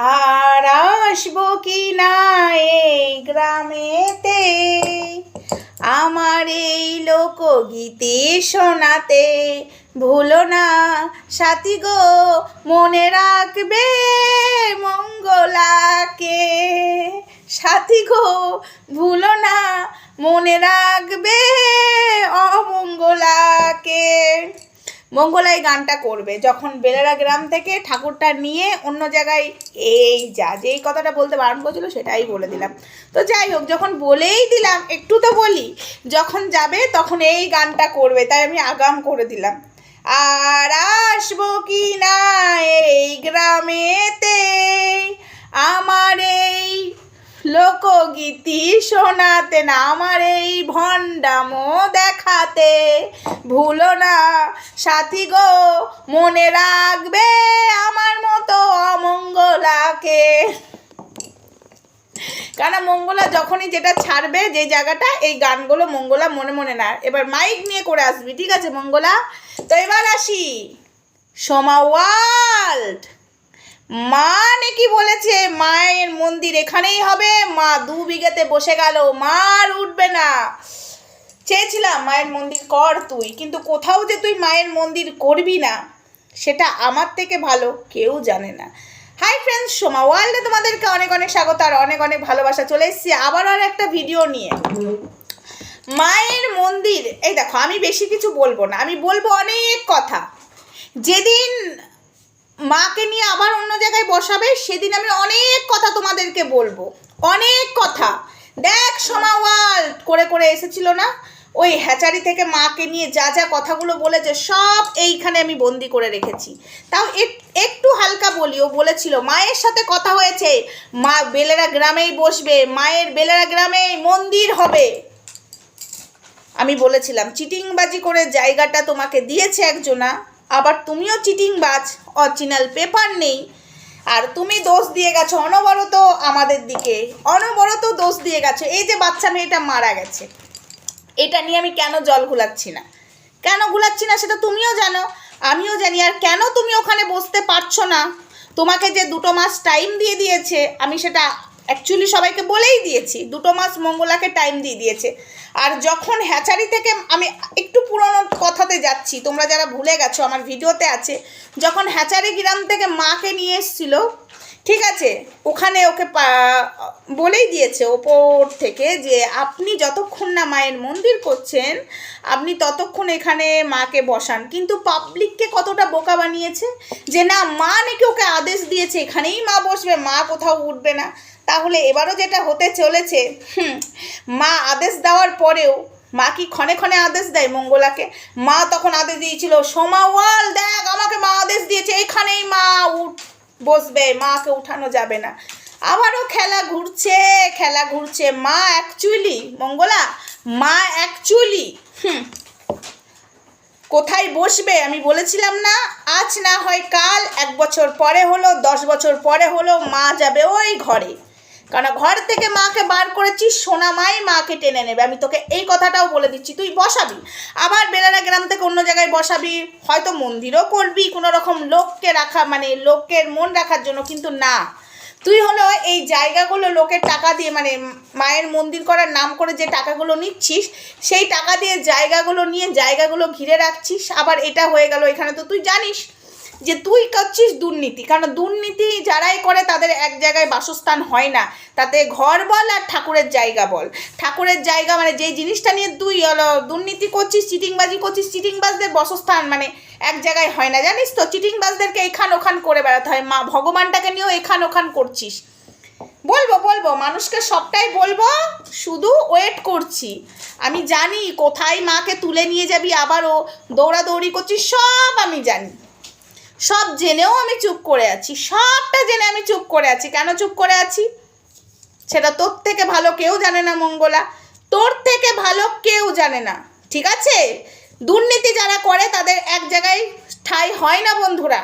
আর আসব কি না এই গ্রামেতে? আমার এই লোকগীতি শোনাতে ভুলো না, সাথী গো, মনে রাখবে মঙ্গলাকে। সাথী গো, ভুলো না, মনে রাখবে অমঙ্গলাকে। মঙ্গলা এই গানটা করবে। যখন বেলেরা গ্রাম থেকে ঠাকুরটা নিয়ে অন্য জায়গায় এই যা যেই কথাটা বলতে বারণ করছিল সেটাই বলে দিলাম। তো যাই হোক, যখন বলেই দিলাম, একটু তো বলি, যখন যাবে তখন এই গানটা করবে, তাই আমি আগাম করে দিলাম। আর আসব কি না এই গ্রামেতে? আমার এই লোকগীতি শোনাতে না, আমার এই ভণ্ডামো দেখাতে। ভুলো না, সাথী গো, মনে রাখবে আমার মতো অমঙ্গলাকে। কেন মঙ্গলা যখনই যেটা ছাড়বে, যে জায়গাটা, এই গানগুলো মঙ্গলা মনে মনে না এবার মাইক নিয়ে করে আসবি, ঠিক আছে মঙ্গলা? তো এবার আসি। সোমা ওয়ার্ল্ড মা নাকি বলেছে, মায়ের মন্দির এখানেই হবে। মা দু বিঘাতে বসে গেল, মা আর উঠবে না। চেয়েছিলাম মায়ের মন্দির কর তুই, কিন্তু কোথাও যে তুই মায়ের মন্দির করবি না, সেটা আমার থেকে ভালো, কেউ জানে না। হাই ফ্রেন্ডস সোমা ওয়ার্ল্ডে তোমাদেরকে অনেক অনেক স্বাগত আর অনেক অনেক ভালোবাসা। চলে এসেছি আবার আর একটা ভিডিও নিয়ে। মায়ের মন্দির, এই দেখো, আমি বেশি কিছু বলব না, আমি বলব অনেক কথা। যেদিন মাকে নিয়ে আবার অন্য জায়গায় বসাবে, সেদিন আমি অনেক কথা তোমাদেরকে বলব। অনেক কথা। দেখ সোমা ওয়ার্ল্ড করে করে এসেছিল না? ওই হ্যাচারি থেকে মাকে নিয়ে যা যা কথাগুলো বলেছে, সব এইখানে আমি বন্দি করে রেখেছি। তাও একটু হালকা বলি, ও বলেছিল, মায়ের সাথে কথা হয়েছে, মা বেলেরা গ্রামেই বসবে, মায়ের বেলেরা গ্রামেই মন্দির হবে। আমি বলেছিলাম, চিটিংবাজি করে জায়গাটা তোমাকে দিয়েছে একজনা। আবার তুমিও চিটিংবাজ অরিজিনাল পেপার নেই। আর তুমি দোষ দিয়ে গেছো, অনবরত আমাদের দিকে, অনবরত দোষ দিয়ে গেছো। এই যে বাচ্চা মেয়েটা মারা গেছে, এটা নিয়ে আমি কেন জল ঘুলাচ্ছি না? কেন ঘুলাচ্ছি না সেটা তুমিও জানো, আমিও জানি। আর কেন তুমি ওখানে বসতে পারছ না? তোমাকে যে দুটো মাস টাইম দিয়ে দিয়েছে, আমি সেটা অ্যাকচুয়ালি সবাইকে বলেই দিয়েছি, দুটো মাস মঙ্গলাকে টাইম দিয়ে দিয়েছে। আর যখন হ্যাচারি থেকে আমি একটু পুরনো কথাতে যাচ্ছি, তোমরা যারা ভুলে গেছো, আমার ভিডিওতে আছে, যখন হ্যাচারি গ্রাম থেকে মাকে নিয়ে এসছিল, ঠিক আছে, ওখানে ওকে বলেই দিয়েছে ওপর থেকে যে, আপনি যতক্ষণ না মায়ের মন্দির করছেন, আপনি ততক্ষণ এখানে মাকে বসান। কিন্তু পাবলিককে কতটা বোকা বানিয়েছে যে, না, মা নাকি ওকে আদেশ দিয়েছে, এখানেই মা বসবে, মা কোথাও উঠবে না। তাহলে এবারও যেটা হতে চলেছে মা আদেশ দেওয়ার পরেও, মা কি ক্ষণে ক্ষণে আদেশ দেয় মঙ্গলাকে? মা তখন আদেশ দিয়েছিল, সোমা ওয়াল দেখ, আমাকে মা আদেশ দিয়েছে, এখানেই মা উঠ, বসবে, মাকে উঠানো যাবে না। আবারও খেলা ঘুরছে খেলা ঘুরছে, মা অ্যাকচুয়ালি মঙ্গলা, মা অ্যাকচুয়ালি হুম, কোথায় বসবে আমি বলেছিলাম না, আজ না হয় কাল, এক বছর পরে হলো, দশ বছর পরে হলো, মা যাবে ওই ঘরে। কারণ ঘর থেকে মাকে বার করেছিস সোনা মাই মাকে টেনে নেবে। আমি তোকে এই কথাটাও বলে দিচ্ছি, তুই বসাবি। আবার বেলারা গ্রাম থেকে অন্য জায়গায় বসাবি, হয়তো মন্দিরও করবি, কোনো রকম লোককে রাখা মানে লোকের মন রাখার জন্য, কিন্তু না। তুই হলো এই জায়গাগুলো লোকের টাকা দিয়ে মানে মায়ের মন্দির করার নাম করে যে টাকাগুলো নিচ্ছিস, সেই টাকা দিয়ে জায়গাগুলো নিয়ে জায়গাগুলো ঘিরে রাখছিস। আবার এটা হয়ে গেল, এখানে তো তুই জানিস। যে তুই করছিস দুর্নীতি। কারণ দুর্নীতি যারাই করে তাদের এক জায়গায় বাসস্থান হয় না। তাতে ঘর বল আর ঠাকুরের জায়গা বল। ঠাকুরের জায়গা মানে যে জিনিসটা নিয়ে তুই দুর্নীতি করছিস, চিটিংবাজি করছিস, চিটিংবাজদের বাসস্থান মানে এক জায়গায় হয় না। জানিস তো, চিটিংবাজদেরকে এখান ওখান করে বেড়াতে হয়। মা, ভগবানটাকে নিয়েও এখান ওখান করছিস। বলব বলব, মানুষকে সবটাই বলব, শুধু ওয়েট করছি। আমি জানি কোথায় মাকে তুলে নিয়ে যাবি আবারও দৌড়াদৌড়ি করছিস, সব আমি জানি। সব জেনেও আমি চুপ করে আছি, সবটা জেনে আমি চুপ করে আছি। কেন চুপ করে আছি? সেটা তোর থেকে ভালো কেউ জানে না, মঙ্গলা। তোর থেকে ভালো কেউ জানে না, ঠিক আছে? দুর্নীতি যারা করে, তাদের এক জায়গায় ঠাই হয় না, বন্ধুরা।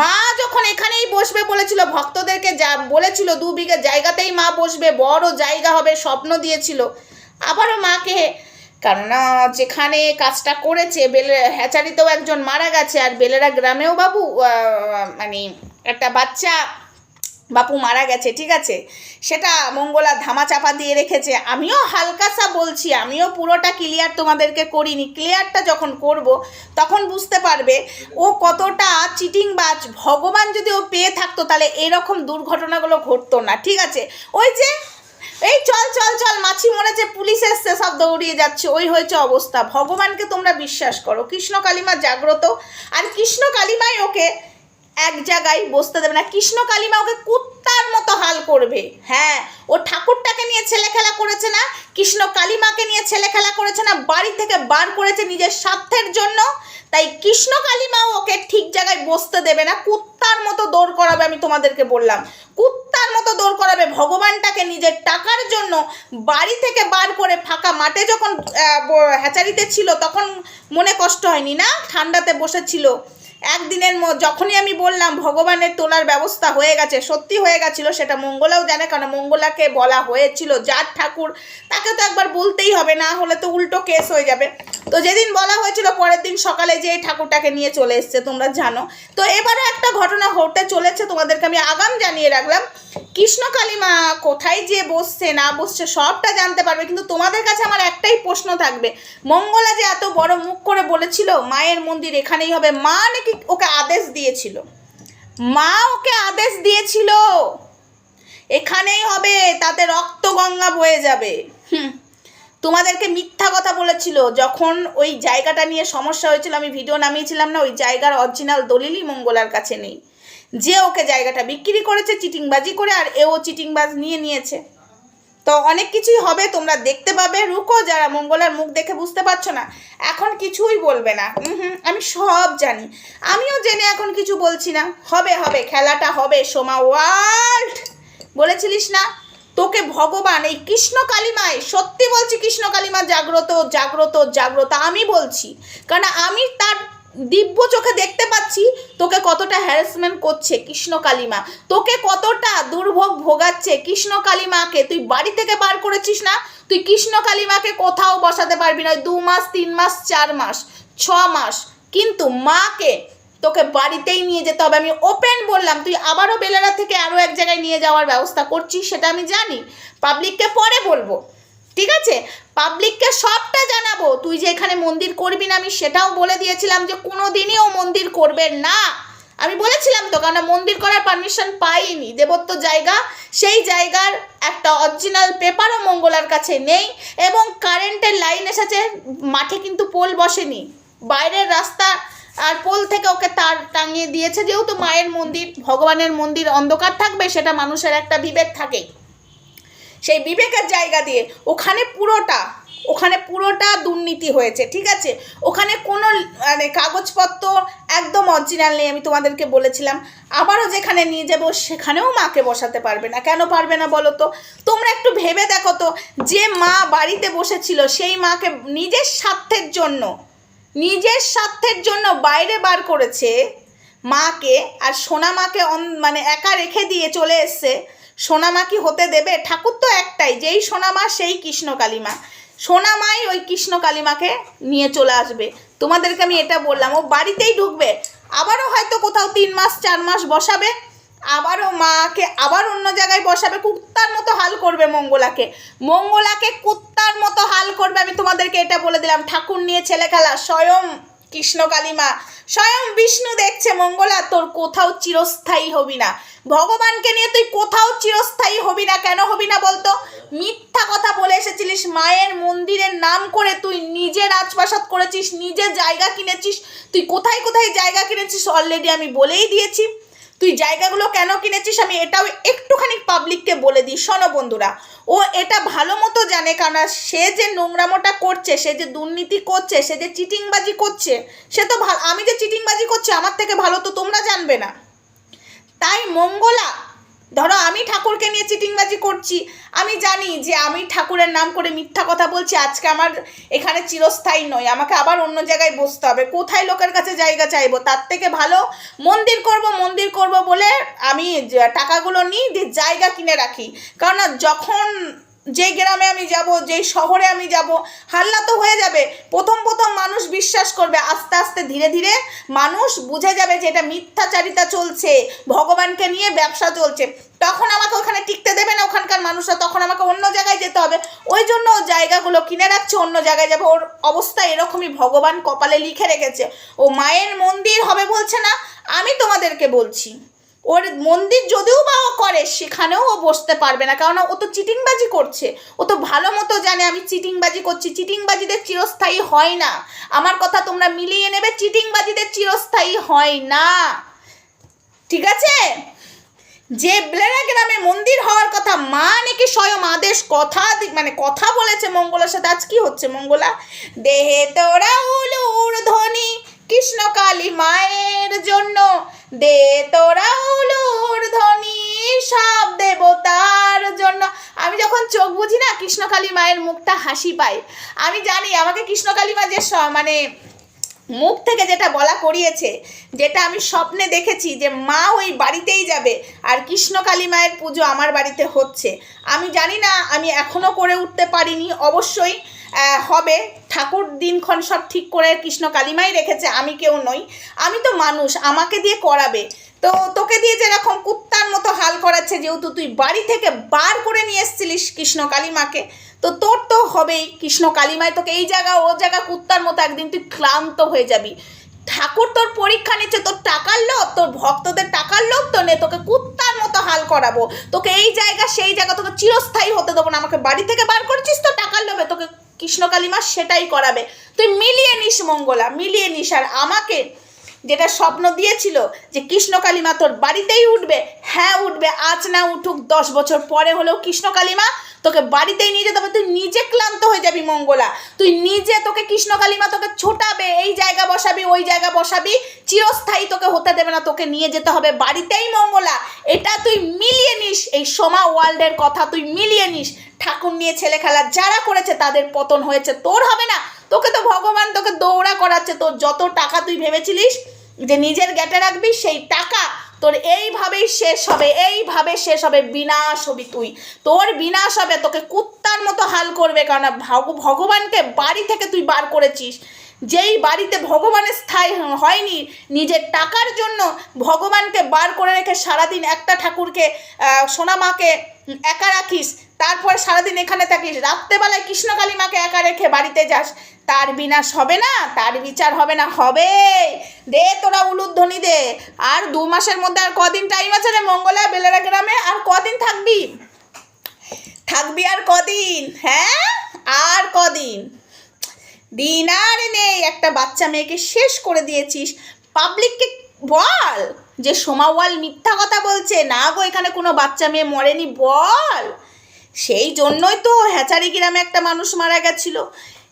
মা যখন এখানেই বসবে বলেছিল, ভক্তদেরকে যা বলেছিল, দু বিঘে জায়গাতেই মা বসবে, বড় জায়গা হবে, স্বপ্ন দিয়েছিল। আবারও মাকে কেননা যেখানে কাজটা করেছে, বেলে, হ্যাচারিতেও একজন মারা গেছে আর বেলেরা গ্রামেও বাবু মানে একটা বাচ্চা বাপু মারা গেছে, ঠিক আছে? সেটা মঙ্গলা ধামা চাপা দিয়ে রেখেছে। আমিও হালকাসা বলছি, আমিও পুরোটা ক্লিয়ার তোমাদেরকে করিনি। ক্লিয়ারটা যখন করব, তখন বুঝতে পারবে ও কতটা চিটিং বাজ ভগবান যদি ও পেয়ে থাকতো, তাহলে এরকম দুর্ঘটনাগুলো ঘটতো না, ঠিক আছে? ওই যে এই চল চল চল, মাছি মরেছে পুলিশ এসছে, সব দৌড়িয়ে যাচ্ছে। ওই হয়েছে অবস্থা। ভগবানকে তোমরা বিশ্বাস করো। কৃষ্ণ কালিমা জাগ্রত। আর কৃষ্ণ কালিমাই ওকে এক জায়গায় বসতে দেবে না। কৃষ্ণ কালিমা ওকে কুত্তার মতো হাল করবে। হ্যাঁ ও ঠাকুরটাকে ছেলে খেলা করেছে না, কৃষ্ণ কালিমাকে নিয়ে ছেলে খেলা করেছে না, বাড়ি থেকে বার করেছে নিজের স্বার্থের জন্য, তাই কৃষ্ণ কালিমাও ওকে ঠিক জায়গায় বসতে দেবে না, কুত্তার মতো দৌড় করাবে আমি তোমাদেরকে বললাম। কুত্তার মতো দৌড় করাবে ভগবানটাকে নিজের টাকার জন্য, বাড়ি থেকে বার করে ফাঁকা মাঠে যখন হ্যাচারিতে ছিল, তখন মনে কষ্ট হয়নি না? ঠান্ডাতে বসেছিল। একদিনের ম- যখনই আমি বললাম, ভগবানের তোলার ব্যবস্থা হয়ে গেছে, সত্যি হয়ে গেছিল, সেটা মঙ্গলাও জানে কারণ মঙ্গলাকে বলা হয়েছিল, যার ঠাকুর তাকে তো একবার বলতেই হবে, না হলে তো উল্টো কেস হয়ে যাবে। তো যেদিন বলা হয়েছিল, পরের দিন সকালে যে ঠাকুরটাকে নিয়ে চলে এসছে, তোমরা জানো। তো এবারে একটা ঘটনা ঘটতে চলেছে, তোমাদেরকে আমি আগাম জানিয়ে রাখলাম। কৃষ্ণ কালিমা কোথায় যে বসছে, না বসছে, সবটা জানতে পারবে, কিন্তু তোমাদের কাছে আমার একটাই প্রশ্ন থাকবে। মঙ্গলা যে এত বড় মুখ করে বলেছিল, মায়ের মন্দির এখানেই হবে। মা নাকি ওকে আদেশ দিয়েছিল? মা ওকে আদেশ দিয়েছিল। এখানেই হবে, তাতে রক্ত গঙ্গা বয়ে যাবে। হুম, তোমাদেরকে মিথ্যা কথা বলেছিল। যখন ওই জায়গাটা নিয়ে সমস্যা হয়েছিল, আমি ভিডিও নামিয়েছিলাম না, ওই জায়গার অরিজিনাল দলিলই মঙ্গলার কাছে নেই। যে ওকে জায়গাটা বিক্রি করেছে, চিটিংবাজি করে, আর এও চিটিংবাজ নিয়ে নিয়েছে। তো অনেক কিছুই হবে, তোমরা দেখতে পাবে। রুকো, যারা মঙ্গলার মুখ দেখে বুঝতে পারছ না, এখন কিছুই বলবে না। হুম, আমি সব জানি। আমিও জেনে এখন কিছু বলছি না। হবে হবে, খেলাটা হবে, সোমা ওয়ার্ল্ড! বলেছিলিস না? তোকে ভগবান, এই কৃষ্ণ কালিমায়, সত্যি বলছি কৃষ্ণ কালিমা জাগ্রত জাগ্রত জাগ্রত, আমি বলছি। কারণ আমি তার দিব্য চোখে দেখতে পাচ্ছি তোকে কতটা হ্যারাসমেন্ট করছে কৃষ্ণ কালিমা। তোকে কতটা দুর্ভোগ ভোগাচ্ছে কৃষ্ণ কালিমাকে। তুই বাড়ি থেকে বার করেছিস না? তুই কৃষ্ণ কালিমাকে কোথাও বসাতে পারবি না। দু মাস, তিন মাস, চার মাস, ছ মাস। কিন্তু মাকে তোকে বাড়িতেই নিয়ে যেতে হবে। আমি ওপেন বললাম, তুই আবারও বেলারা থেকে আরও এক জায়গায় নিয়ে যাওয়ার ব্যবস্থা করছিস, সেটা আমি জানি। পাবলিককে পরে বলব। ঠিক আছে? পাবলিককে সবটা জানাব। তুই যে এখানে মন্দির করবি না, আমি সেটাও বলে দিয়েছিলাম যে কোনো দিনই ও মন্দির করবে না। আমি বলেছিলাম তো, কারণ মন্দির করার পারমিশন পাইনি। দেবত্ব জায়গা, সেই জায়গার একটা অরিজিনাল পেপারও মঙ্গলার কাছে নেই এবং কারেন্টের লাইন এসেছে, মাঠে কিন্তু পোল বসেনি। বাইরের রাস্তা আর পোল থেকে ওকে তার টাঙিয়ে দিয়েছে, যেহেতু মায়ের মন্দির, ভগবানের মন্দির অন্ধকার থাকবে, সেটা মানুষের একটা বিবেক থাকেই। সেই বিবেকের জায়গা দিয়ে ওখানে পুরোটা ওখানে পুরোটা দুর্নীতি হয়েছে, ঠিক আছে? ওখানে কোনো মানে কাগজপত্র একদম অরিজিনাল নেই, আমি তোমাদেরকে বলেছিলাম। আবারও যেখানে নিয়ে যাব, সেখানেও মাকে বসাতে পারবে না। কেন পারবে না বলো তো? তোমরা একটু ভেবে দেখো তো, যে মা বাড়িতে বসেছিল, সেই মাকে নিজের স্বার্থের জন্য, নিজের স্বার্থের জন্য বাইরে বার করেছে মাকে, আর সোনা মাকে মানে একা রেখে দিয়ে চলে এসছে। সোনা মা কি হতে দেবে, ঠাকুর তো একটাই, যেই সোনামা সেই কৃষ্ণ কালিমা সোনা মাই ওই কৃষ্ণ কালিমাকে নিয়ে চলে আসবে। তোমাদেরকে আমি এটা বললাম, ও বাড়িতেই ঢুকবে, আবারও হয়তো কোথাও তিন মাস, চার মাস বসাবে, আবারও মাকে আবার অন্য জায়গায় বসাবে, কুত্তার মতো হাল করবে মঙ্গলাকে। মঙ্গলাকে কুত্তার মতো হাল করবে, আমি তোমাদেরকে এটা বলে দিলাম, ঠাকুর নিয়ে ছেলে খেলা স্বয়ং কৃষ্ণ কালিমা স্বয়ং বিষ্ণু দেখছে মঙ্গলা, তোর কোথাও চিরস্থায়ী হবি না। ভগবানকে নিয়ে তুই কোথাও চিরস্থায়ী হবি না। কেন হবি না বলতো? মিথ্যা কথা বলে এসেছিলিস, মায়ের মন্দিরের নাম করে তুই নিজে রাজপ্রাসাদ করেছিস, নিজে জায়গা কিনেছিস। তুই কোথায় কোথায় জায়গা কিনেছিস? অলরেডি আমি বলেই দিয়েছি। তুই জায়গাগুলো কেন কিনেছিস? আমি এটাও একটুখানি পাবলিককে বলে দিই। শোনো বন্ধুরা, ও এটা ভালো মতো জানে কারণ সে যে নোংরামোটা করছে, সে যে দুর্নীতি করছে, সে যে চিটিংবাজি করছে, সে তো আমি যে চিটিংবাজি করছি, আমার থেকে ভালো তো তোমরা জানবে না। তাই মঙ্গলা ধরো আমি ঠাকুরকে নিয়ে চিটিংবাজি করছি, আমি জানি যে আমি ঠাকুরের নাম করে মিথ্যা কথা বলছি, আজকে আমার এখানে চিরস্থায়ী নয়, আমাকে আবার অন্য জায়গায় বসতে হবে। কোথায় লোকের কাছে জায়গা চাইব? তার থেকে ভালো মন্দির করব মন্দির করব বলে আমি টাকাগুলো নিই দিয়ে জায়গা কিনে রাখি। কারণ যখন যে গ্রামে আমি যাব যেই শহরে আমি যাব, হাল্লা তো হয়ে যাবে। প্রথম প্রথম মানুষ বিশ্বাস করবে, আস্তে আস্তে ধীরে ধীরে মানুষ বুঝে যাবে যে এটা মিথ্যাচারিতা চলছে, ভগবানকে নিয়ে ব্যবসা চলছে। তখন আমাকে ওখানে টিকতে দেবে না ওখানকার মানুষরা, তখন আমাকে অন্য জায়গায় যেতে হবে। ওই জন্য ও জায়গাগুলো কিনে রাখছে, অন্য জায়গায় যাবে। ওর অবস্থা এরকমই, ভগবান কপালে লিখে রেখেছে। ও মায়ের মন্দির হবে বলছে না, আমি তোমাদেরকে বলছি। ওর মন্দির যদিও বা ও করে, সেখানেও ও বসতে পারবে না। কারণ ও তো চিটিংবাজি করছে। ও তো ভালো মতো জানে আমি চিটিংবাজি করছি। চিটিংবাজিদের চিরস্থায়ী হয় না। আমার কথা তোমরা মিলিয়ে নেবে, চিটিংবাজিদের চিরস্থায়ী হয় না। ঠিক আছে? যে ব্লেরা গ্রামে মন্দির হওয়ার কথা, মা নাকি স্বয়ং আদেশ, কথা মানে কথা বলেছে মঙ্গলার সাথে। আজ কি হচ্ছে মঙ্গলা? দেহে তোরা উলুর ধ্বনি কৃষ্ণ কালী মায়ের জন্য। দে তোরা উলুর ধ্বনি সব দেবতার জন্য। আমি যখন চোখ বুঝি না, কৃষ্ণকালী মায়ের মুখটা হাসি পায়। আমি জানি, আমাকে কৃষ্ণকালী মা যে মানে মুখ থেকে যেটা বলা করিয়েছে, যেটা আমি স্বপ্নে দেখেছি যে মা ওই বাড়িতেই যাবে, আর কৃষ্ণকালী মায়ের পুজো আমার বাড়িতে হচ্ছে। আমি জানি না, আমি এখনও করে উঠতে পারিনি। অবশ্যই হবে। ঠাকুর দিনক্ষণ সব ঠিক করে কৃষ্ণ কালিমাই রেখেছে, আমি কেউ নই। আমি তো মানুষ, আমাকে দিয়ে করাবে। তো তোকে দিয়ে যেরকম কুত্তার মতো হাল করাচ্ছে, যেহেতু তুই বাড়ি থেকে বার করে নিয়ে এসেছিলিস কৃষ্ণ কালিমাকে, তো তোর তো হবেই। কৃষ্ণ কালিমায় তোকে এই জায়গা, ও জায়গা কুত্তার মতো একদিন তুই ক্লান্ত হয়ে যাবি। ঠাকুর তোর পরীক্ষা নিচ্ছে, তোর টাকার লোভ, তোর ভক্তদের টাকার লোভ তো নে, তোকে কুত্তার মতো হাল করাবো। তোকে এই জায়গা, সেই জায়গা তোকে চিরস্থায়ী হতে দেবো না। আমাকে বাড়ি থেকে বার করেছিস তো টাকার লোভে, তোকে কৃষ্ণ কালিমা সেটাই করাবে। তুই মিলিয়ে নিস মঙ্গলা, মিলিয়ে নিস। আর আমাকে যেটা স্বপ্ন দিয়েছিল যে কৃষ্ণ কালিমা তোর বাড়িতেই উঠবে হ্যাঁ উঠবে, আজ না উঠুক, দশ বছর পরে হলেও কৃষ্ণ কালিমা তোকে বাড়িতেই নিয়ে যেতে হবে। তুই নিজে ক্লান্ত হয়ে যাবি মঙ্গলা। তুই নিজে তোকে কৃষ্ণ কালিমা তোকে ছোটাবে, এই জায়গা বসাবি, ওই জায়গা বসাবি, চিরস্থায়ী তোকে হতে দেবে না, তোকে নিয়ে যেতে হবে বাড়িতেই মঙ্গলা এটা তুই মিলিয়ে নিস এই সোমা ওয়ার্ল্ডের কথা তুই মিলিয়ে নিস। ঠাকুর নিয়ে ছেলে খেলা যারা করেছে, তাদের পতন হয়েছে। তোর হবে না। তোকে তো ভগবান তোকে দৌড়া করাচ্ছে। তোর যত টাকা তুই ভেবেছিলিস যে নিজের গ্যাটে রাখবি, সেই টাকা তোর এইভাবেই শেষ হবে। এইভাবে শেষ হবে। বিনাশ হবি তুই। তোর বিনাশ হবে। তোকে কুত্তার মতো হাল করবে। কারণ ভগ- ভগবানকে বাড়ি থেকে তুই বার করেছিস। যেই বাড়িতে ভগবানের স্থায়ী হয়নি, নিজের টাকার জন্য ভগবানকে বার করে রেখে সারাদিন একটা ঠাকুরকে সোনামাকে একা রাখিস, তারপর সারাদিন এখানে থাকিস, রাত্রেবেলায় কৃষ্ণকালী মাকে একা রেখে বাড়িতে যাস, তার বিনাশ হবে না, তার বিচার হবে না, হবে। দে তোরা উলুধ্বনি দে। আর দু মাসের মধ্যে আর কদিন টাইম আছে রে মঙ্গলা বেলেরা গ্রামে? আর কদিন থাকবি? থাকবি আর কদিন হ্যাঁ? আর কদিন? দিন আর নেই, একটা বাচ্চা মেয়েকে শেষ করে দিয়েছিস। পাবলিককে বল যে সোমাওয়াল মিথ্যা কথা বলছে। না গো, এখানে কোনো বাচ্চা মেয়ে মরেনি, বল। সেই জন্যই তো হ্যাচারি গ্রামে একটা মানুষ মারা গেছিল।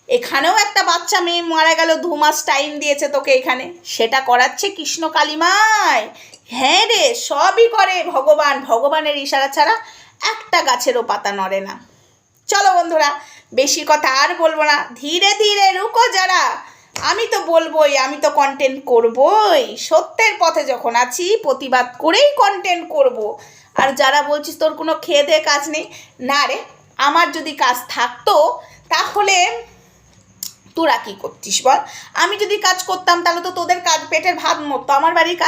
এখানেও একটা বাচ্চা মেয়ে মারা গেল, দু মাস টাইম দিয়েছে তোকে এখানে। সেটা করাচ্ছে কৃষ্ণ কালিমায়। হ্যাঁ রে, সবই করে ভগবান। ভগবানের ইশারা ছাড়া একটা গাছেরও পাতা নড়ে না। চলো বন্ধুরা, বেশি কথা আর বলব না। ধীরে ধীরে রুকো যারা। আমি তো বলবোই, আমি তো কন্টেন্ট করবই। সত্যের পথে যখন আছি, প্রতিবাদ করেই কন্টেন্ট করব। আর যারা বলছিস তোর কোনো খেয়ে দেয়ে কাজ নেই, না রে, আমার যদি কাজ থাকতো, তাহলে তোরা কি করতিস বল? আমি যদি কাজ করতাম, তাহলে তো তোদের কাজ, পেটের ভাত মরতো, আমার বাড়ির কাজ